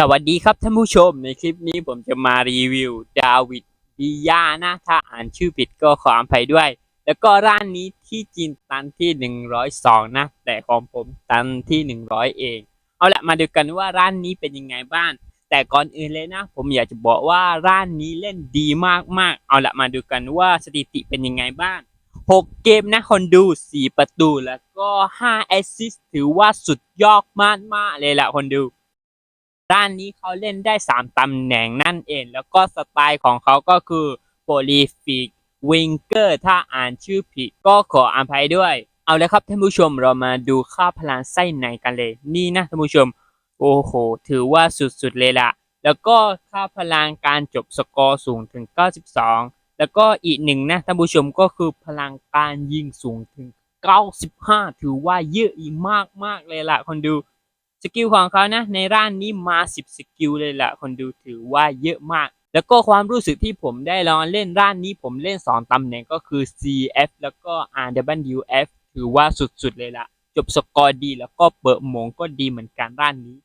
สวัสดีครับท่านผู้ชมในคลิปนี้ผมจะมารีวิวดาวิดดิยานะถ้าอ่านชื่อผิดก็ขออภัยด้วย แล้วก็ร้านนี้ที่จีนตันที่ 102 นะ แต่ของผมตันที่ 100 เอง เอาละมาดูกันว่าร้านนี้เป็นยังไงบ้างแต่ก่อนอื่นเลยนะ ผมอยากจะบอกว่าร้านนี้เล่นดีมากๆ เอาละมาดูกันว่าสถิติเป็นยังไงบ้าง 6 เกมนะคนดู 4 ประตูแล้วก็ 5 แอสซิสต์ถือว่าสุดยอดมากๆเลยละคนดู ด้านนี้เขาเล่นได้ 3ตำแหน่งนั่นเอง แล้วก็สไตล์ของเขาก็คือโ o ลิฟิกวิงเกอร์ถ้าอ่านชื่อผิดก็ขออภัยด้วย เอาเลยครับท่านผู้ชมเรามาดูค่าพลังไส้ในกันเลย นี่นะท่านผู้ชม โอ้โห ถือว่าสุดๆเลยละแล้วก็ค่าพลังการจบสกอร์สูงถึง 92 แล้วก็อีกหนึ่งนะท่านผู้ชมก็คือพลังการยิงสูงถึง 95 ถือว่าเยอะอีกมากๆเลยละคนดู สกิลของเขานะในร่านนี้มา 10 สกิลเลยละคนดูถือว่าเยอะมาก แล้วก็ความรู้สึกที่ผมได้ลองเล่นร่านนี้ผมเล่น 2ตำแหน่งก็คือ CF แล้วก็ RWF ถือว่าสุดๆเลยละจบสกอร์ดีแล้วก็เปิดมงก็ดีเหมือนกันร่านนี้